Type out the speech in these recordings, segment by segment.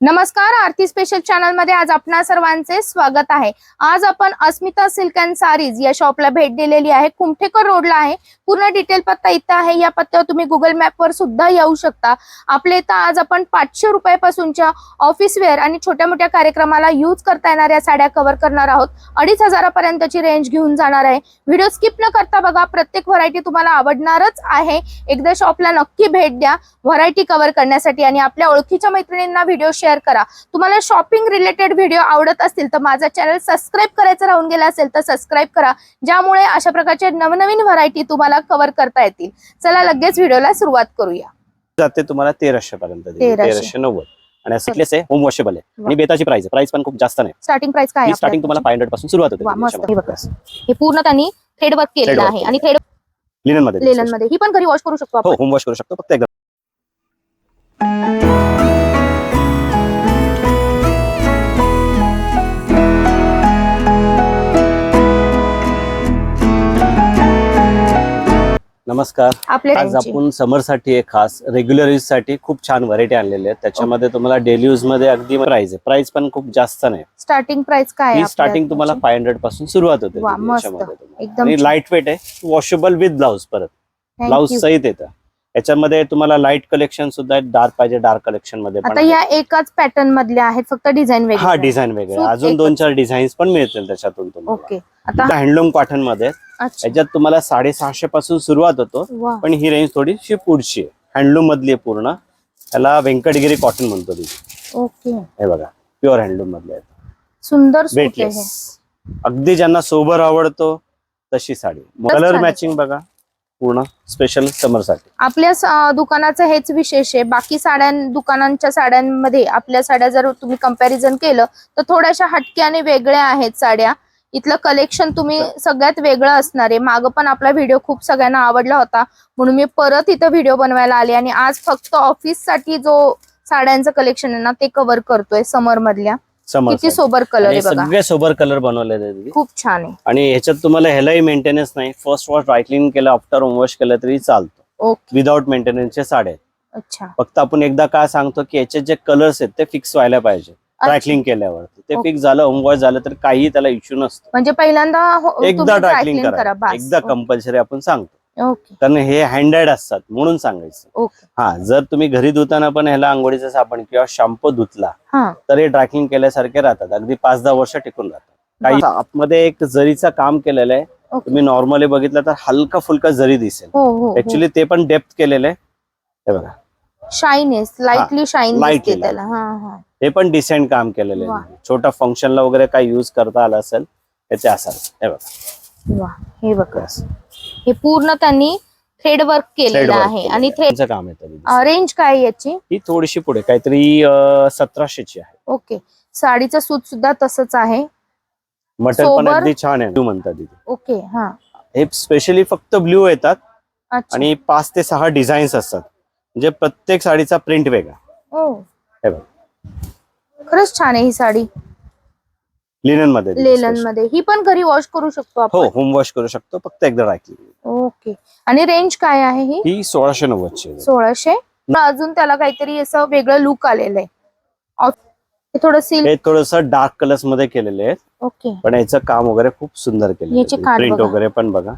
नमस्कार आरती स्पेशल चॅनलमध्ये आज आपणा सर्वांचे स्वागत आहे. आज आपण अस्मिता सिल्क अँड सारीज या शॉपला भेट दिलेली आहे. कुमठेकर रोडला आहे. पूर्ण डिटेल पत्ता इथं आहे. या पत्त्यावर तुम्ही गुगल मॅपवर सुद्धा येऊ शकता. आपल्या इथं आज आपण पाचशे रुपयापासूनच्या ऑफिस वेअर आणि छोट्या मोठ्या कार्यक्रमाला यूज करता येणाऱ्या साड्या कव्हर करणार आहोत. अडीच हजारापर्यंतची रेंज घेऊन जाणार आहे. व्हिडिओ स्किप न करता बघा प्रत्येक व्हरायटी तुम्हाला आवडणारच आहे. एकदा शॉपला नक्की भेट द्या. व्हरायटी कव्हर करण्यासाठी आणि आपल्या ओळखीच्या मैत्रिणींना व्हिडिओ शेअर करा. तुम्हाला शॉपिंग रिलेटेड व्हिडिओ आवडत असतील तर माझा चॅनल सबस्क्राईब करायचं राहून गेला असेल तर सबस्क्राईब करा. ज्यामुळे अशा प्रकारचे नवनवीन व्हरायटी तुम्हाला कव्हर करता येतील. चला लगेच व्हिडिओला सुरुवात करूया. जाते तुम्हाला तेराशे पर्यंत तेराशे. नव्वद. आणि सिटलेस आहे होम वॉशेबल आहे. आणि बेताची प्राइस आहे. प्राइस पण खूप जास्त नाही. स्टार्टिंग प्राइस काय स्टार्टिंग तुम्हाला फाय हंड्रेडपासून सुरुवात होते. हे. लिनन पूर्ण त्यांनी थ्रेड वर्क केलेलं आहे. आणि थ्रेडमध्ये. लेलनमध्ये. ही पण घरी वॉश करू शकतो हो आपण. होम वॉश करू शकतो. फक्त एकदा. नमस्कार आपल्या आज आपण समरसाठी एक खास रेग्युलर यूजसाठी खूप छान व्हरायटी आणलेली आहे त्याच्यामध्ये तुम्हाला डेली यूजमध्ये अगदी प्राइस आहे प्राइस पण खूप जास्त नाही स्टार्टिंग प्राइस काय आहे ही आपल्या स्टार्टिंग तुम्हाला? फाय हंड्रेडपासून सुरुवात होते वा, दीदी मस्त. याच्यामध्ये तुम्हाला. एकदम आणि. लाइट वेट आहे वॉशेबल विथ ब्लाउज परत Thank you. सहित येतं याच्यामध्ये तुम्हाला लाइट कलेक्शन सुद्धा आहे डार्क पाहिजे डार्क कलेक्शनमध्ये आता. या एकाच पॅटर्न मधल्या आहेत फक्त डिझाईन हा डिझाईन वेगळे अजून. दोन चार डिझाईन्स पण मिळतील त्याच्यातून तुम्हाला. ओके आता हँडलूम कॉटनमध्ये याच्यात तुम्हाला साडेसहाशे पासून सुरुवात होतो पण ही रेंज थोडीशी पुढची आहे. हँडलूम मधली आहे पूर्ण. त्याला व्यंकटगिरी कॉटन म्हणतो तिथे. ओके हे बघा प्युअर हँडलूम मधले आहेत. सुंदर. वेटलेस अगदी ज्यांना सोबर आवडतो तशी साडी. कलर. मॅचिंग बघा. पूर्ण स्पेशल समरसाठी आपल्या दुकानाचं हेच विशेष आहे. बाकी साड्यां दुकानांच्या साड्यांमध्ये आपल्या साड्या जर तुम्ही कंपॅरिझन केलं तर थोड्याशा हटक्या आणि वेगळ्या आहेत साड्या. इथलं कलेक्शन तुम्ही सगळ्यात वेगळं असणार आहे. मागं पण आपला व्हिडिओ खूप सगळ्यांना आवडला होता. म्हणून मी परत इथं व्हिडिओ बनवायला आले आणि आज फक्त ऑफिससाठी जो साड्यांचं कलेक्शन आहे ना ते कव्हर करतोय समर मधल्या. किती सोबर कलर आहे बघा. सगळे सोबर कलर आहेत दीदी. खूप छान आहे. आणि ह्याच्यात तुम्हाला ह्यालाही मेंटेनन्स नाही. फर्स्ट वॉश ड्रायक्लिंग केलं आफ्टर होम वॉश केलं तरी चालतो. ओके विदाउट मेंटेनन्सचे साड्या अच्छा. फक्त आपण एकदा काय सांगतो की याचे जे कलर्स आहेत ते फिक्स व्हायला पाहिजे. ड्रायक्लिंग केल्यावर. ते. फिक्स झालं होम वॉश झालं तर काही त्याला इश्यू नसतो. म्हणजे पहिल्यांदा हो- एकदा ड्रायक्लिंग करा. एकदा कंपल्सरी आपण सांगतो. कारण हे हँडेड असतात म्हणून सांगायचं. हा जर तुम्ही घरी धुताना पण ह्याला आंघोळीचा साबण किंवा शॅम्पू धुतला हा. तर हे ड्रायक्लिंग केल्यासारखे राहतात. अगदी पाच दहा वर्ष टिकून राहतात. काही आतमध्ये एक जरीचं काम केलेलं आहे. तुम्ही नॉर्मली बघितलं तर हलका फुलका जरी दिसेल. हो हो ऍक्च्युली ते पण डेप्थ केलेलं आहे. हे बघा. शाईनेस लाईटली शाईन हा हा. हे पण डिसेंट काम केलेलं. आहे. छोटा फंक्शनला वगैरे काही युज करता आला असेल त्याचे असाल हे बघा. हे बघा. हे पूर्ण त्यांनी थ्रेड वर्क केलेलं आहे. आणि. थ्रेड काम येतं रेंज काय याची? ही थोडीशी पुढे काहीतरी सतराशेची आहे. ओके साडीचं सूत सुद्धा तसंच आहे. मटेरियल पण. अगदी छान आहे. Blue म्हणतात ओके हा. हे स्पेशली फक्त ब्ल्यू येतात आणि पाच ते सहा डिझाईन्स असतात. म्हणजे प्रत्येक साडीचा प्रिंट वेगळा. ओ हे बघा. खरंच छान आहे ही साडी. लिननमध्ये लेलन special. मध्ये. ही पण घरी वॉश करू शकतो हो आपण? होम वॉश करू शकतो. फक्त एकदा राखली ओके आणि रेंज काय आहे ही? ही सोळाशे नव्वदची आहे. सोळाशे. अजून त्याला काहीतरी असं वेगळं लुक आलेलं आहे. ऑफ- हे थोडं सिल्क हे थोडस डार्क कलर्समध्ये केलेले आहेत. ओके पण याचं काम वगैरे खूप सुंदर केलं प्रिंट बघा. वगैरे पण बघा.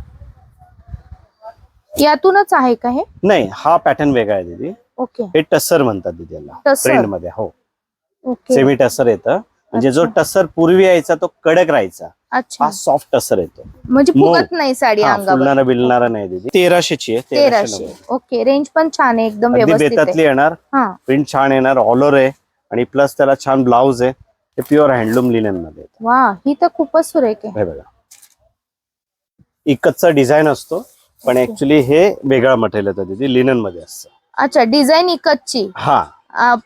यातूनच आहे का हे? नाही हा पॅटर्न वेगळा आहे दीदी. ओके हे टस्सर म्हणतात दीदी याला. टसर. प्रिंटमध्ये हो. ओके सेमी टसर येतं. म्हणजे जो. टसर पूर्वी यायचा तो कडक राहायचा. अच्छा. हा सॉफ्ट टसर येतो म्हणजे. फुगत नाही साडी फुलणारा बिलणारा नाही दीदी. तेराशेची आहे तेराशे. ओके रेंज पण छान आहे एकदम बेतातली येणार. हा. प्रिंट छान येणार ऑलर आहे. आणि प्लस त्याला छान ब्लाऊज आहे. ते प्युअर हँडलूम लिननमध्ये. वा ही तर खूपच सुरेख आहे. हे बघा. इकतचा डिझाईन असतो पण. ऍक्च्युली हे वेगळा मटेरियल लिननमध्ये असतं. अच्छा डिझाईन इकतची. हा.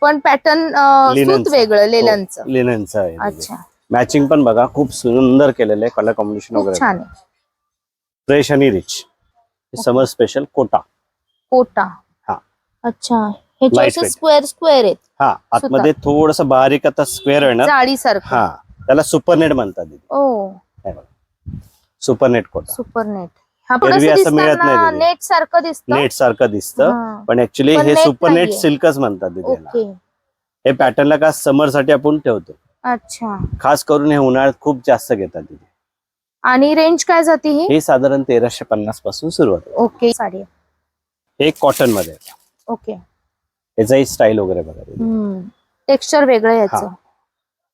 पण पॅटर्न. सूत वेगळं लेलनचं लिननचं आहे. अच्छा. मॅचिंग पण बघा खूप सुंदर केलेलं आहे कलर कॉम्बिनेशन खूप वगैरे. छान आहे. फ्रेश आणि rich summer special Kota. Kota. हा. अच्छा. असे Lightweight. स्क्वेअर स्क्वेअर आहेत. हा आतमध्ये थोडस बारीक आता स्क्वेअर येणार जाळी सारखं हा. त्याला सुपरनेट म्हणतात ओ. सुपरनेट कोटा. सुपर नेट हा एरवी थोडस असं मिळत नाही. नेट सारखं दिसतं नेट सारखं दिसतं. पण ऍक्च्युली हे सुपरनेट नाहीये. सिल्कच म्हणतात. ओके हे पॅटर्नला का समरसाठी आपण ठेवतो अच्छा खास करून हे उन्हाळ्यात खूप जास्त घेतात तिथे आणि रेंज काय जाते ही हे साधारण तेराशे पन्नासपासून सुरुवात. ओके साडी हे कॉटनमध्ये. ओके याचाही स्टाईल वगैरे बघा. टेक्स्चर वेगळं याचं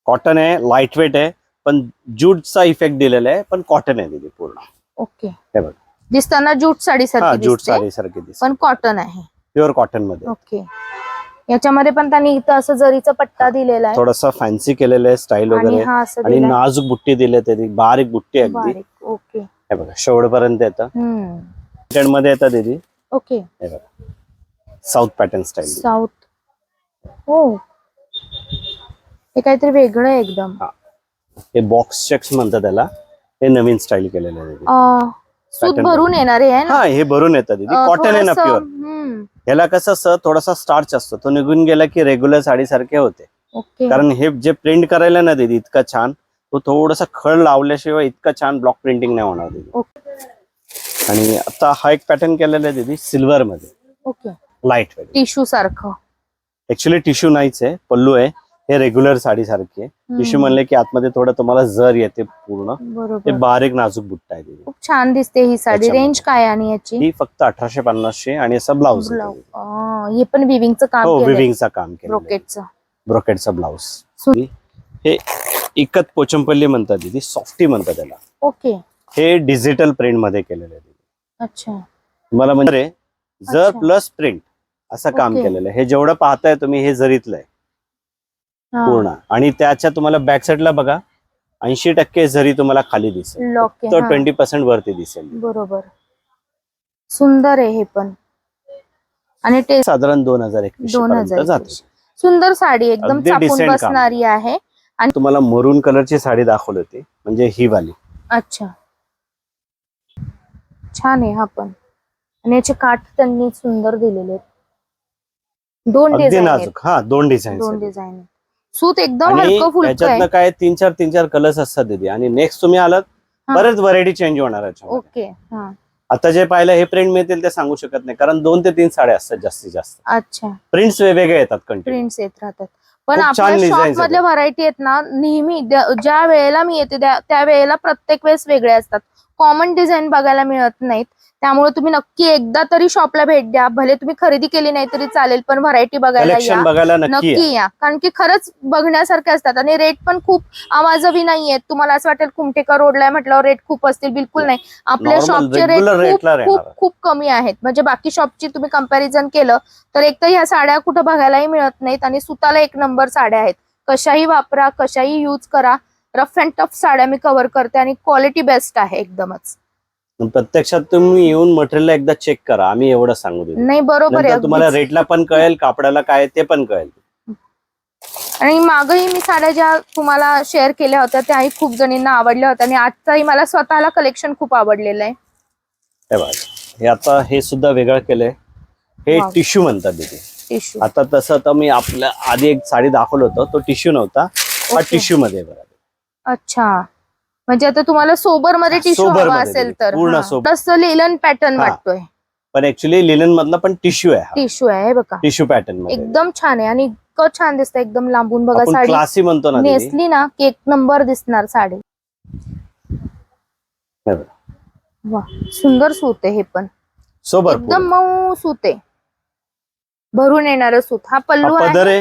कॉटन आहे लाइट वेट आहे पण ज्यूटचा इफेक्ट दिलेला आहे पण कॉटन आहे तिथे पूर्ण ओके हे बघ दिसताना जूट साडी सारखी ज्यूट साडी सारखी दिसते. पण कॉटन आहे. प्युअर कॉटनमध्ये. ओके. याच्यामध्ये पण त्यांनी इथं असं जरीचा पट्टा दिलेला आहे. थोडासा फॅन्सी केलेलं आहे स्टाईल वगैरे. आणि. नाजूक बुट्टी दिले त्याची बारीक बुट्टी अगदी. ओके. हे बघा शेवड पर्यंत येतं मध्ये येतात दीदी. ओके. हे बघा. साऊथ पॅटर्न स्टाईल साऊथ हो. हे काहीतरी वेगळं आहे एकदम. हे. बॉक्स चेक्स म्हणतात त्याला. हे नवीन स्टाईल केलेलं आहे सूत भरून येणार आहे ना? हा हे भरून येतं दीदी. कॉटन आहे ना प्युअर ह्याला कसं असं थोडासा स्टार्च असतो. तो निघून गेला की रेग्युलर साडी सारखे होते कारण हे जे प्रिंट करायला ना दीदी इतका छान. तो थोडासा खळ लावल्याशिवाय इतका छान ब्लॉक प्रिंटिंग नाही होणार दीदी. आणि आता हा एक पॅटर्न केलेला आहे दीदी सिल्वर मध्ये. ओके. लाइट वेट टिश्यू सारखं. ऍक्च्युली टिश्यू नाहीच आहे पल्लू आहे. हे रेग्युलर साडी सारखी आहे. हम्म, म्हणले की आतमध्ये थोडं तुम्हाला जर येते पूर्ण ते बारीक नाजूक बुट्टा आहे खूप छान दिसते ही साडी. रेंज काय आणि याची? ही फक्त अठराशे पन्नासशे आणि असं ब्लाऊज हे पण विविंगचं काम हो विविंगचा काम केलं ब्रोकेटचं ब्रोकेटचा ब्लाऊज हे इकत पोचंपल्ली म्हणतात दीदी सॉफ्टी म्हणतात त्याला. ओके. हे डिजिटल प्रिंटमध्ये केलेलं आहे. अच्छा. तुम्हाला म्हणजे जर. प्लस प्रिंट असं काम. केलेलं आहे. हे जेवढं पाहताय तुम्ही हे जरीतलं आहे. पूर्ण. आणि त्याच्या तुम्हाला बॅक साईडला बघा ऐंशी टक्के जरी तुम्हाला खाली दिसेल. तर. ट्वेंटी पर्सेंट वरती दिसेल. बरोबर. सुंदर आहे हे पण. आणि ते साधारण दोन हजार एकवीसशे दोन हजार. सुंदर साडी एकदम. बसणारी आहे. तुम्हाला मरून कलरची साडी दाखवली होती म्हणजे ही वाली. अच्छा. छान आहे हा पण. आणि याचे काठ त्यांनी सुंदर दिलेले आहेत. दोन डिझाईन हा दोन डिझाईन दोन डिझाईन सूत एकदम आणि हलकं फुलकं याच्यातनं आहे. काय तीन चार तीन चार कलर्स असतात दीदी. आणि नेक्स्ट तुम्ही आलात हा. बरेच व्हरायटी चेंज होणार याच्यामध्ये. ओके हा. आता जे पाहिलं हे प्रिंट मिळतील ते सांगू शकत नाही कारण दोन ते तीन साड्या असतात जास्तीत जास्त. अच्छा. प्रिंट्स वेगवेगळे येतात कंटिन्यू प्रिंट्स येत राहतात. पण खूप छान आपल्या designs शॉप मधल्या व्हरायटी आहेत ना नेहमी ज्या ज्या वेळेला मी येते त्या त्या वेळेला प्रत्येक वेळेस वेगळे असतात. कॉमन डिझाईन बघायला मिळत नाहीत. त्यामुळे तुम्ही नक्की एकदा तरी शॉपला भेट द्या. भले तुम्ही खरेदी केली नाही तरी चालेल पण व्हरायटी बघायला या. नक्की या. कारण की खरंच बघण्यासारखे असतात आणि रेट पण खूप आवाजवी नाहीये तुम्हाला असं वाटेल कुमटेकर रोडला म्हटल्यावर रेट खूप असतील. बिलकुल नाही. आपल्या शॉपचे रेट खूप. खूप कमी आहेत. म्हणजे बाकी शॉपची तुम्ही कंपॅरिझन केलं तर एक तर ह्या साड्या कुठं बघायलाही मिळत नाहीत आणि सुताला एक नंबर साड्या आहेत. कशाही वापरा कशाही यूज करा. रफ अँड टफ साड्या मी कव्हर करते आणि क्वालिटी बेस्ट आहे एकदमच. प्रत्यक्षात तुम्ही येऊन मटेरियल एकदा चेक करा आम्ही एवढं सांगू देतो. नाही बरोबर आहे. तुम्हाला. रेटला पण कळेल कापडाला काय ते पण कळेल. आणि मागही मी साड्या ज्या तुम्हाला शेअर केल्या होत्या त्याही खूप जणींना आवडल्या होत्या आणि आजचाही मला स्वतःला कलेक्शन खूप आवडलेलं आहे. हे बघा हे आता हे सुद्धा वेगळं केलंय. हे. टिश्यू म्हणतात तिथे. टिश्यू आता तसं तर मी आपल्या आधी एक साडी दाखवलं होतं तो टिश्यू नव्हता. हा. टिश्यू मध्ये बघा. अच्छा. म्हणजे आता तुम्हाला सोबरमध्ये टिश्यू सोबर हवा मध्ये असेल दिली. तर. पूर्ण हा. सोबर. तसं लेलन पॅटर्न हा. वाटतोय. पण ऍक्च्युली लिलन मधला पण टिश्यू आहे टिश्यू आहे हे बघा. टिश्यू पॅटर्नमध्ये. एकदम छान आहे आणि इतकं छान दिसतं एकदम लांबून. बघा आपण साडी क्लासी म्हणतो ना दीदी. नेसली ना की एक नंबर दिसणार साडी. हे बघा. वा सुंदर सूत आहे हे पण. सोबर एकदम मऊ सूत आहे. भरून येणार सूत. हा पल्लू पदर आहे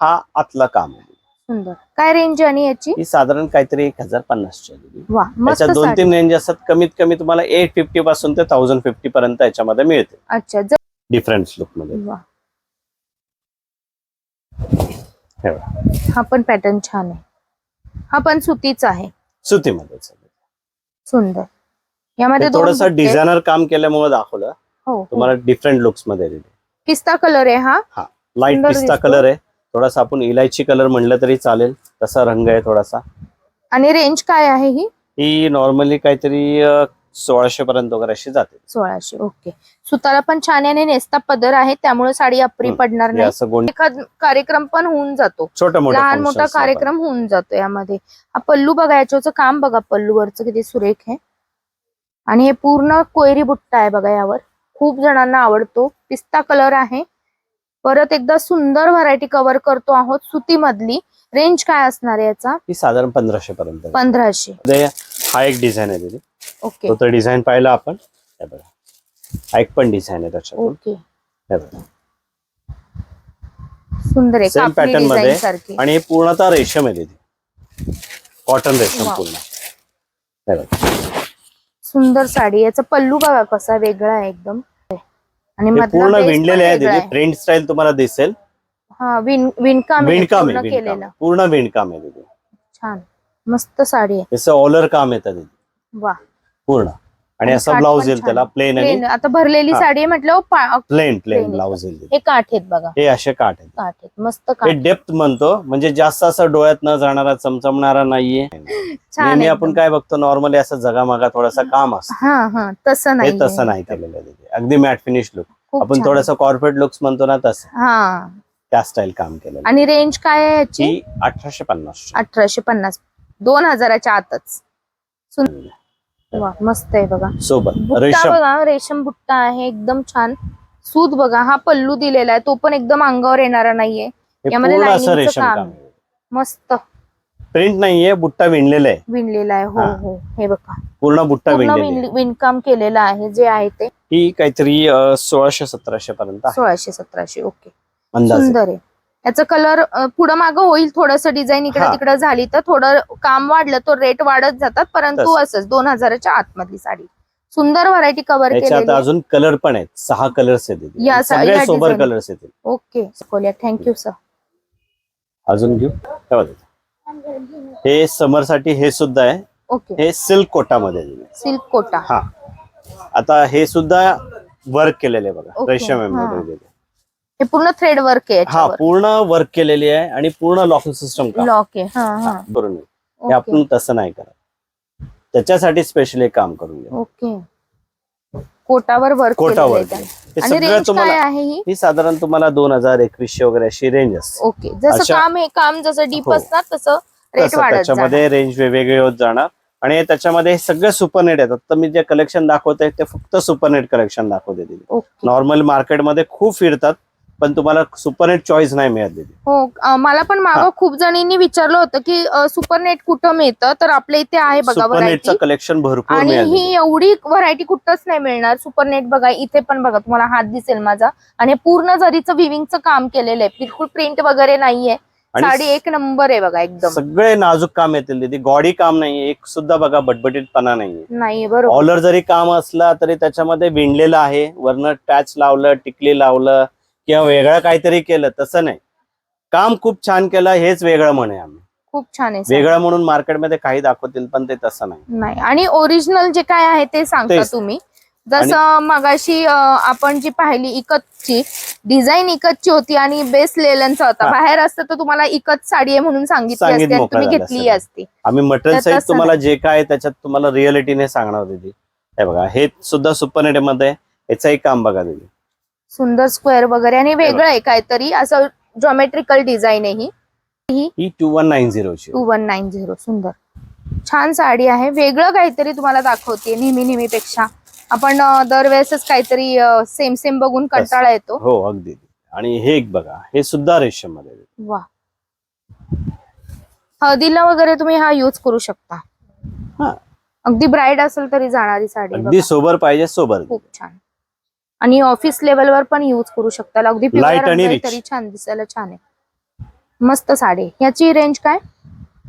हा आतला काम आहे. सुंदर. काय रेंज आणि याची? ही साधारण काहीतरी एक हजार पन्नासची. वा मस्त याच्यात दोन साडी. तीन रेंज असतात. कमीत कमी तुम्हाला एट फिफ्टी पासून ते थाउजंड फिफ्टी पर्यंत याच्यामध्ये मिळते. अच्छा ज- डिफरन्स लुकमध्ये. वा. हे बघा. हा पण पॅटर्न छान आहे. हा पण सुतीचा आहे. सुतीमध्ये सुंदर. यामध्ये दोन थोडस बुट्टे- डिझायनर काम केल्यामुळे दाखवलं. हो, हो. तुम्हाला डिफरंट लुक्समध्ये दिले. पिस्ता कलर आहे हा. लाइट सुंदर पिस्ता दिसतो. कलर आहे. थोडासा आपण इलायची कलर म्हणलं तरी चालेल. तसा रंग आहे थोडासा. आणि रेंज काय आहे ही? ही नॉर्मली काहीतरी सोळाशे पर्यंत वगैरे अशी जाते. सोळाशे ओके सुताला पण छान आणि नेसता पदर आहे त्यामुळे साडी अप्री. पडणार हे नाही. असं गोंड एखाद कार्यक्रम पण होऊन जातो. छोटं मोठं लहान मोठा. कार्यक्रम होऊन जातो यामध्ये. हा पल्लू बघा याच्याचं काम बघा पल्लूवरचं किती सुरेख आहे. आणि हे पूर्ण कोयरी बुट्टा आहे बघा यावर. खूप जणांना आवडतो. पिस्ता कलर आहे. परत एकदा सुंदर व्हरायटी कव्हर करतो आहोत सुती मधली रेंज काय असणार आहे याचा? साधारण पंधराशे पर्यंत. पंधराशे. हा एक डिझाईन आहे दीदी. ओके तो डिझाईन पाहिला आपण. हे एक पण डिझाईन आहे त्याच्यातून ओके सुंदर आहे. Pattern मध्ये आणि पूर्णतः रेशम आहे दीदी. कॉटन रेशम. पूर्ण. सुंदर साडी. याचा पल्लू बघा कसा वेगळा आहे एकदम. आणि हे मधला पूर्ण base पण विणलेले आहे वेगळा दीदी प्रिंट स्टाईल तुम्हाला दिसेल. हा विण विणकाम आहे विणकाम पूर्ण आहे विणकाम. केलेलं. पूर्ण विणकाम आहे दीदी छान. मस्त साडी आहे. त्याचं ऑलर काम येतं दीदी वा. पूर्ण. आणि असं ब्लाऊज येईल त्याला. प्लेन आणि आता भरलेली. साडी म्हटलं प्लेन प्लेन. ब्लाऊज येईल. हे काठ आहेत बघा. हे असे काठ आहेत. काठ आहेत. मस्त हे डेप्थ म्हणतो. म्हणजे जास्त असं डोळ्यात न जाणारा चमचमणारा नाहीये. नेहमी आपण. काय बघतो नॉर्मली असं जगामागा थोडासा काम असतं. तसं नाही तसं नाही केलेलं. अगदी मॅट फिनिश लुक आपण. थोडंसं कॉर्पोरेट लुक्स म्हणतो ना तसं. हा. त्या स्टाईल काम केलेलं आणि रेंज काय आहे याची? ही अठराशे पन्नास अठराशे पन्नास. दोन हजाराच्या आतच. वा मस्त आहे बघा. सोबत. बुट्टा रेशम. बघा रेशम बुट्टा आहे एकदम छान. सूत बघा हा पल्लू दिलेला आहे तो पण एकदम अंगावर येणारा नाहीये. हे यामध्ये पूर्ण असं lining चं रेशम काम. काम आहे. मस्त. प्रिंट नाहीये बुट्टा विणलेला आहे. विणलेला आहे हो हा. हो हे बघा. पूर्ण बुट्टा पूर्ण विणलेला आहे. विण- विणकाम केलेलं आहे जे आहे ते. ही काहीतरी अं, सोळाशे सतराशे पर्यंत आहे. सोळाशे सतराशे ओके. अंदाज. सुंदर आहे. याचा कलर पुढं मागं होईल थोडस डिझाईन इकडे. तिकडे झाली तर थोडं काम वाढलं तर रेट वाढत जातात परंतु. असंच दोन हजाराच्या आतमधली साडी सुंदर व्हरायटी कव्हर आहे. अजून कलर पण आहेत सहा कलर्स येतील सोबर. कलर्स येतील ओके थँक्यू सर अजून घेऊ हे. हे समरसाठी हे सुद्धा आहे ओके हे सिल्क कोटामध्ये. सिल्क कोटा हा आता हे सुद्धा वर्क केलेले बघा रेशम. एम्ब्रॉयडरी हे पूर्ण थ्रेड वर्क आहे हा याच्यावर. पूर्ण वर्क केलेली आहे आणि पूर्ण लॉकिंग सिस्टम लॉक आहे. हा हा. करून हे ओके आपण तसं नाही करत. त्याच्यासाठी स्पेशली काम करून घ्या ओके कोटावर वर्क कोटावर केलेलं. आहे हे आणि सगळं रेंज काय तुम्हाला आहे ही? ही साधारण तुम्हाला दोन हजार एकवीसशे वगैरे अशी रेंज असते. ओके जसं अशा- काम आहे काम जसं डीप हो. असणार तसं रेट तसं वाढत जाणार. त्याच्यामध्ये रेंज वेगवेगळे होत जाणार. आणि त्याच्यामध्ये सगळे सुपरनेट येतात तर मी जे कलेक्शन दाखवते ते फक्त सुपरनेट कलेक्शन दाखवते तिथे. ओके नॉर्मल मार्केटमध्ये खूप फिरतात. पण तुम्हाला सुपरनेट चॉईस नाही मिळत तिथे हो अं, मला पण मागं हा. खूप जणींनी विचारलं होतं की सुपरनेट कुठं मिळतं? तर आपल्या इथे आहे बघा सुपरनेटचं व्हरायटी कलेक्शन भरपूर आणि मिळेल ही एवढी व्हरायटी कुठंच नाही मिळणार. सुपरनेट बघा इथे पण बघा तुम्हाला हात दिसेल माझा. आणि पूर्ण जरीचं विविंगचं काम केलेलं आहे. बिलकुल प्रिंट वगैरे नाहीये. आणि साडी एक नंबर आहे बघा एकदम. सगळे नाजूक काम येतील तिथे गॉडी काम नाहीये. एक सुद्धा बघा बटबटीतपणा नाहीये. नाही बरोबर. ऑलर जरी काम असला तरी त्याच्यामध्ये विणलेलं आहे. वरनं टॅच लावलं टिकली लावलं किंवा वेगळं काहीतरी केलं तसं नाही. काम खूप छान केलं हेच वेगळं म्हणे आम्ही. खूप छान आहे. वेगळं म्हणून मार्केटमध्ये काही दाखवतील पण ते तसं नाही. नाही. आणि ओरिजिनल जे काय आहे ते सांगता तेच. तुम्ही. जसं मगाशी अं, आपण जी पाहिली इकतची डिझाईन इकतची होती आणि बेस लेलनचा होता. हा. बाहेर असतं तर तुम्हाला इकत साडी आहे म्हणून सांगितली सांगितलं असती आणि मोकळं तुम्ही झालं घेतली असतं. असती. आम्ही मटेरियल तर तसं तुम्हाला जे काय आहे त्याच्यात तुम्हाला रिअलिटीने सांगणार होती हे बघा हे सुद्धा सुपरनेटमध्ये याचंही काम बघा दिली सुंदर स्क्वेअर वगैरे आणि वेगळं आहे काहीतरी असं जॉमेट्रिकल डिझाईन आहे ही. ही टू वन नाईन झिरोची टू वन नाईन झिरो सुंदर. छान साडी आहे. वेगळं काहीतरी तुम्हाला दाखवते नेहमी नेहमीपेक्षा. आपण दरवेळेसच काहीतरी सेम सेम बघून कंटाळा येतो. हो अगदी. आणि हे एक बघा हे सुद्धा रेशममध्ये वा. हळदीला वगैरे तुम्ही हा यूज करू शकता. हा. अगदी ब्राईड असेल तरी जाणारी साडी अगदी. सोबर पाहिजे सोबर. खूप छान. आणि ऑफिस लेवलवर पण यूज करू शकता. अगदी आणि rich. तरी छान दिसायला छान आहे. मस्त साडी. याची रेंज काय?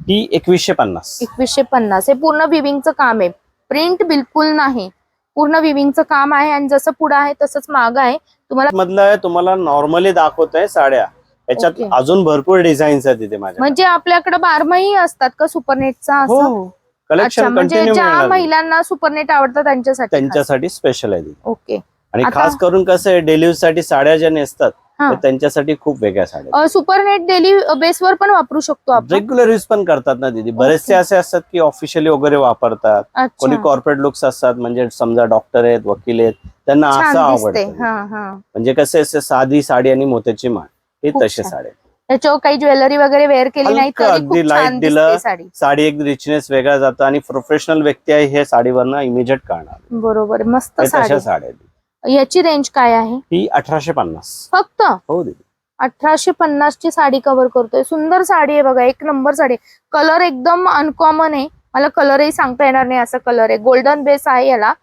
ही एकवीसशे पन्नास. एकवीसशे पन्नास. हे पूर्ण विविंगचं काम आहे. प्रिंट बिलकुल नाही. पूर्ण विविंगचं काम आहे आणि जसं पुढं आहे तसंच माग आहे. तुम्हाला मधलं तुम्हाला नॉर्मली दाखवत आहे साड्या. याच्यात. अजून भरपूर डिझाईन्स आहेत तिथे माझ्या म्हणजे आपल्याकडे बारमाही असतात का सुपरनेटचा हो असं? हो अच्छा कलेक्शन म्हणजे ज्या महिलांना सुपरनेट आवडतं त्यांच्यासाठी. त्यांच्यासाठी स्पेशल आहे ती. ओके आणि आता- खास करून कसं आहे डेली साठी साड्या ज्या नेसतात हा. तर त्यांच्यासाठी खूप वेगळ्या साड्या अ, सुपरनेट डेली बेसवर पण वापरू शकतो आपण? रेग्युलर यूज पण करतात ना दिदी. बरेचसे असे असतात की ऑफिशियली वगैरे वापरतात. कोणी अच्छा कॉर्पोरेट लुक्स असतात म्हणजे समजा डॉक्टर आहेत वकील आहेत त्यांना असं छान दिसते. आवडतं हा हा. म्हणजे कसे असे साधी साडी आणि मोत्याची माळ हे खूप तसे छान. साडे त्याच्यावर काही ज्वेलरी वगैरे वेअर केली नाही हलकं, तरी अगदी खूप light छान दिलं. साडी. साडी एक रिचनेस वेगळा जातं आणि प्रोफेशनल व्यक्ती आहे हे साडीवरनं इमिजिएट काढणार बरोबर. मस्त हे साडी. तशा साड्या आहेत. याची रेंज काय आहे? ही अठराशे पन्नास. फक्त? हो दीदी. अठराशे पन्नास ची साडी कव्हर करतोय. सुंदर साडी आहे बघा एक नंबर साडी. कलर एकदम अनकॉमन आहे. मला कलरही सांगता येणार नाही असं कलर आहे. गोल्डन बेस आहे याला.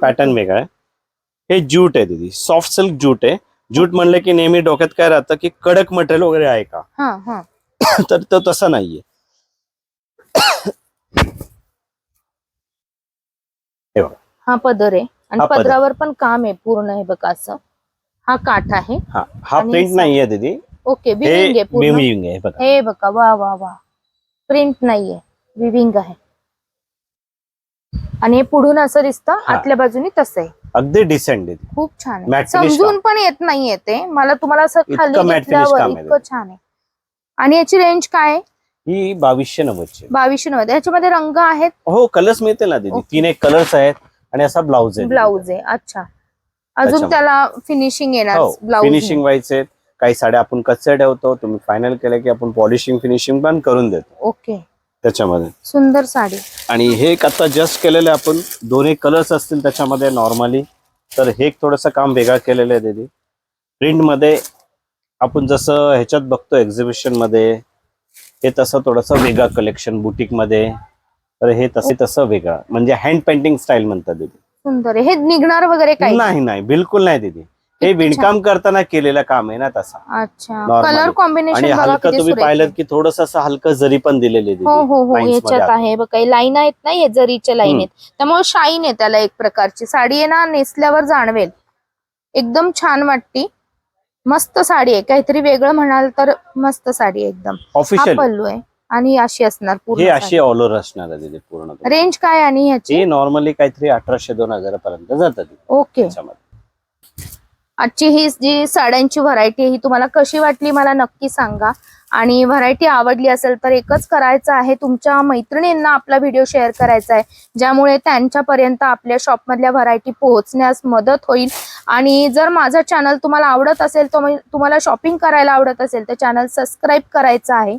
पॅटर्न वेगळा आहे. हे ज्यूट आहे दीदी. सॉफ्ट सिल्क ज्यूट आहे. ज्यूट म्हणलं की नेहमी डोक्यात काय राहतं की कडक मटेरियल वगैरे आहे का? हा हा. तर तो तसं नाहीये. हा पदर आहे. आणि हा पदर. पदरावर पण काम आहे पूर्ण आहे बघा असं. हा काठ आहे. हा हा प्रिंट नाहीये दीदी. ओके हे विविंग आहे पूर्ण. विविंग आहे बघा. हे बघा वा वा वा. प्रिंट नाहीये विविंग आहे. आणि हे पुढून असं दिसतं हा. आतल्या बाजूनी तसं आहे. अगदी डिसेंट खूप छान आहे. समजून पण येत नाहीये ते. मला तुम्हाला असं खाली इतकं छान आहे. आणि याची रेंज काय आहे? ही बावीसशे नव्वदची. बावीसशे मध्ये याच्यामध्ये रंग आहेत? हो कलर्स मिळतील ना दीदी. तीन एक कलर्स आहेत. आणि असा ब्लाऊज आहे. ब्लाऊज आहे. अच्छा. अजून. त्याला फिनिशिंग येणार हो ब्लाऊज फिनिशिंग व्हायचे. काही साड्या आपण कच्चे ठेवतो. तुम्ही फायनल केलं की आपण पॉलिशिंग फिनिशिंग पण करून देतो. ओके. त्याच्यामध्ये. सुंदर साडी. आणि हे एक आता जस्ट केलेलं आपण. दोन्ही कलर्स असतील त्याच्यामध्ये नॉर्मली तर हे एक थोडंसं काम वेगळं केलेलं आहे दीदी. प्रिंटमध्ये आपण जसं ह्याच्यात बघतो एक्झिबिशनमध्ये हे तसं थोडंसं वेगळं कलेक्शन बुटीकमध्ये. तर हे तसे तसं वेगळं. म्हणजे हँड पेंटिंग स्टाईल म्हणतात दीदी. सुंदर आहे. हे निघणार वगैरे काही? नाही नाही. बिलकुल नाही दीदी. हे विणकाम करताना केलेलं काम आहे ना तसा. अच्छा. कलर आणि कॉम्बिनेशन बघा हलकं किती तुम्ही सुरेख पाहिलं आहे. की थोडस असं हलकं जरी पण दिलेली हो हो हो. याच्यात आहे बघ. काही लाईन आहेत ना हे जरीच्या लाईन हम्म. आहेत. त्यामुळे शाईन आहे त्याला एक प्रकारची. साडी आहे ना नेसल्यावर जाणवेल. एकदम छान वाटती. मस्त साडी आहे. काहीतरी वेगळं म्हणाल तर मस्त साडी आहे एकदम. हा ऑफिशियल पल्लू आहे. आणि अशी असणार हे पूर्ण अशी ऑल ओव्हर असणार आहे दीदी पूर्ण रेंज काय आणि ह्याची? हे नॉर्मली काहीतरी अठराशे दोन हजार पर्यंत जातात ओके त्याच्यामध्ये. आजची ही जी साड्यांची व्हरायटी ही तुम्हाला कशी वाटली मला नक्की सांगा. आणि व्हरायटी आवडली असेल तर एकच करायचं आहे तुमच्या मैत्रिणींना आपला व्हिडिओ शेअर करायचा आहे ज्यामुळे त्यांच्यापर्यंत आपल्या शॉपमधल्या व्हरायटी पोहोचण्यास मदत होईल. आणि जर माझा चॅनल तुम्हाला आवडत असेल तर तुम्हाला शॉपिंग करायला आवडत असेल तर चॅनल सबस्क्राईब करायचं आहे.